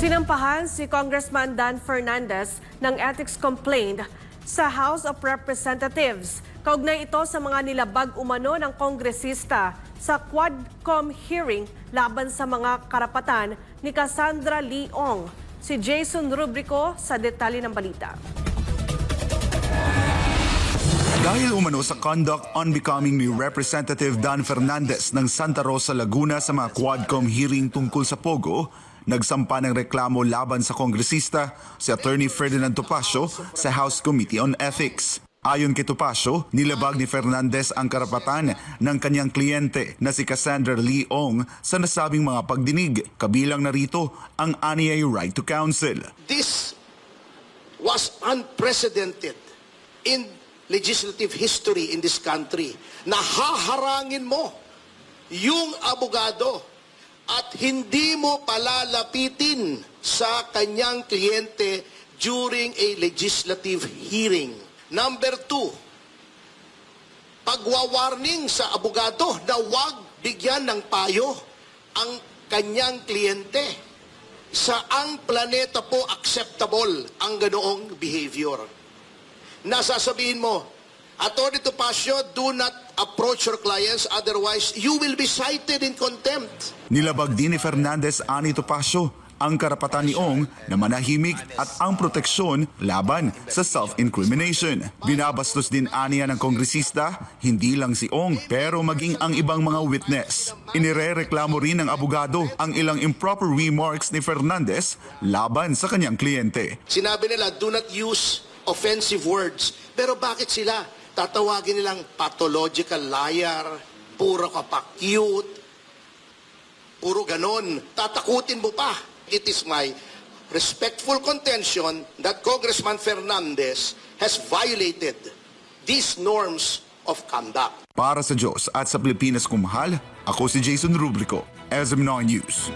Sinampahan si Congressman Dan Fernandez ng ethics complaint sa House of Representatives. Kaugnay ito sa mga nilabag umano ng kongresista sa Quadcom hearing laban sa mga karapatan ni Cassandra Leong. Si Jason Rubrico sa detalye ng balita. Dahil umano sa conduct unbecoming ni Representative Dan Fernandez ng Santa Rosa, Laguna sa mga Quadcom hearing tungkol sa Pogo, nagsampa ng reklamo laban sa kongresista si Attorney Ferdinand Topacio sa House Committee on Ethics. Ayon kay Topacio, nilabag ni Fernandez ang karapatan ng kanyang kliyente na si Cassandra Leong sa nasabing mga pagdinig, kabilang narito ang aniyay right to counsel. This was unprecedented in legislative history in this country na haharangin mo yung abogado at hindi mo palalapitin sa kanyang kliyente during a legislative hearing. Number two, pagwawarning sa abogado na huwag bigyan ng payo ang kanyang kliyente. Saang planeta po acceptable ang ganoong behavior? Nasasabihin mo, Attorney Topacio, do not approach your clients, otherwise you will be cited in contempt. Nilabag din ni Fernandez ani Topacio ang karapatan ni Ong na manahimik at ang proteksyon laban sa self-incrimination. Binabastos din aniya ng kongresista, hindi lang si Ong pero maging ang ibang mga witness. Inirereklamo rin ng abogado ang ilang improper remarks ni Fernandez laban sa kanyang kliyente. Sinabi nila, do not use offensive words. Pero bakit sila? Tatawagin nilang pathological liar, puro ka pa cute, puro ganon. Tatakutin mo pa. It is my respectful contention that Congressman Fernandez has violated these norms of conduct. Para sa Diyos at sa Pilipinas kumahal, ako si Jason Rubrico, SM9 News.